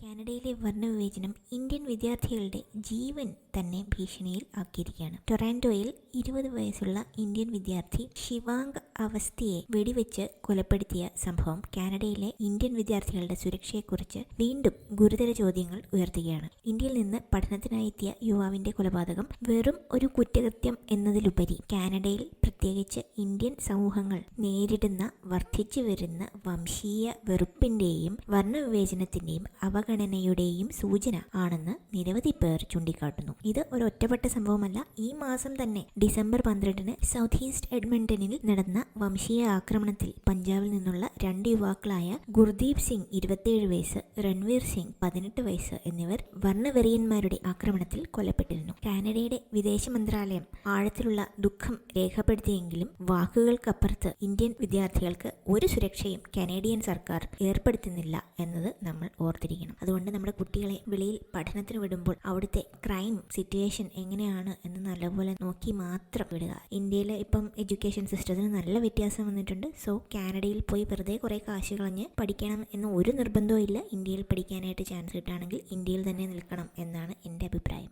കാനഡയിലെ വർണവിവേചനം ഇന്ത്യൻ വിദ്യാർത്ഥികളുടെ ജീവൻ തന്നെ ഭീഷണിയിൽ ആക്കിയിരിക്കുകയാണ്. ടൊറാൻഡോയിൽ ഇരുപത് വയസ്സുള്ള ഇന്ത്യൻ വിദ്യാർത്ഥി ശിവാംഗ് അവസ്ഥയെ വെടിവെച്ച് കൊലപ്പെടുത്തിയ സംഭവം കാനഡയിലെ ഇന്ത്യൻ വിദ്യാർത്ഥികളുടെ സുരക്ഷയെക്കുറിച്ച് വീണ്ടും ഗുരുതര ചോദ്യങ്ങൾ ഉയർത്തുകയാണ്. ഇന്ത്യയിൽ നിന്ന് പഠനത്തിനായി എത്തിയ യുവാവിന്റെ കൊലപാതകം വെറും ഒരു കുറ്റകൃത്യം എന്നതിലുപരി കാനഡയിൽ പ്രത്യേകിച്ച് ഇന്ത്യൻ സമൂഹങ്ങൾ നേരിടുന്ന വർദ്ധിച്ചു വരുന്ന വംശീയ വെറുപ്പിന്റെയും വർണവിവേചനത്തിന്റെയും അവഗണനയുടെയും സൂചന ആണെന്ന് നിരവധി പേർ ചൂണ്ടിക്കാട്ടുന്നു. ഇത് ഒരു ഒറ്റപ്പെട്ട സംഭവമല്ല. ഈ മാസം തന്നെ ഡിസംബർ പന്ത്രണ്ടിന് സൗത്ത് ഈസ്റ്റ് എഡ്മണ്ടനിൽ നടന്ന വംശീയ ആക്രമണത്തിൽ പഞ്ചാബിൽ നിന്നുള്ള രണ്ട് യുവാക്കളായ ഗുർദീപ് സിംഗ് ഇരുപത്തിയേഴ് വയസ്സ് രൺവീർ സിംഗ് പതിനെട്ട് വയസ്സ് എന്നിവർ വർണവെറിയന്മാരുടെ ആക്രമണത്തിൽ കൊല്ലപ്പെട്ടിരുന്നു. കാനഡയുടെ വിദേശ മന്ത്രാലയം ആഴത്തിലുള്ള ദുഃഖം രേഖപ്പെടുത്തിയെങ്കിലും വാക്കുകൾക്കപ്പുറത്ത് ഇന്ത്യൻ വിദ്യാർത്ഥികൾക്ക് ഒരു സുരക്ഷയും കനേഡിയൻ സർക്കാർ ഏർപ്പെടുത്തുന്നില്ല എന്നത് നമ്മൾ ഓർത്തിരിക്കണം. അതുകൊണ്ട് നമ്മുടെ കുട്ടികളെ വെളിയിൽ പഠനത്തിന് വിടുമ്പോൾ അവിടുത്തെ ക്രൈം സിറ്റുവേഷൻ എങ്ങനെയാണ് എന്ന് നല്ലപോലെ നോക്കി മാത്രം വിടുക. ഇന്ത്യയിൽ ഇപ്പം എഡ്യൂക്കേഷൻ സിസ്റ്റത്തിന് നല്ല വ്യത്യാസം വന്നിട്ടുണ്ട്. സോ കാനഡയിൽ പോയി വെറുതെ കുറേ കാശ് കളഞ്ഞ് പഠിക്കണം എന്ന ഒരു നിർബന്ധവും ഇല്ല ഇന്ത്യയിൽ പഠിക്കാനായിട്ട് ചാൻസ് കിട്ടുകയാണെങ്കിൽ ഇന്ത്യയിൽ തന്നെ നിൽക്കണം എന്നാണ് എന്റെ അഭിപ്രായം.